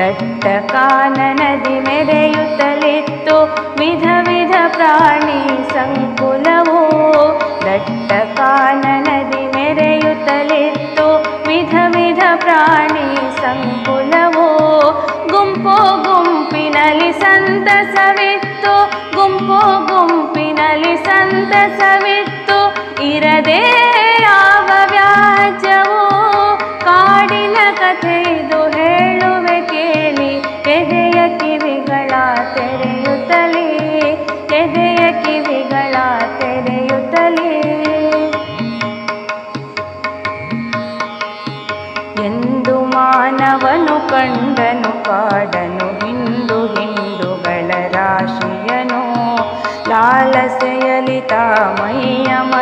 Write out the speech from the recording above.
ದಟ್ಟ ಕಾನನದಿ ಮೆರೆಯುತ್ತಲಿತ್ತು ವಿಧ ವಿಧ ಪ್ರಾಣಿ ಸಂಕುಲವು ದಟ್ಟ ಕಾನನದಿ ಮೆರೆಯುತ್ತಲಿತ್ತು ವಿಧ ವಿಧ ಪ್ರಾಣಿ ಸಂಕುಲವು ಗುಂಪು ಗುಂಪಿನಲ್ಲಿ ಸಂತಸವಿತ್ತು ಗುಂಪು ಗುಂಪಿನಲ್ಲಿ ಸಂತಸವಿತ್ತು ಇರದೆ ಯಾವ ವ್ಯಾಜ್ಯವು ಕಾಡಿನ ಕಥೆ ಇದು ಕಿವಿಗಳ ತೆರೆಯುತ್ತಲೇ, ಎದೆಯ ಕಿವಿಗಳ ತೆರೆಯುತ್ತಲೇ. ಎಂದು ಮಾನವನು ಕಂಡನು, ಕಾಡನು ಹಿಂದು ಹಿಂಡುಗಳ ರಾಶಿಯನು ಲಾಲಸೆಯಲಿ ತಾ ಮೈ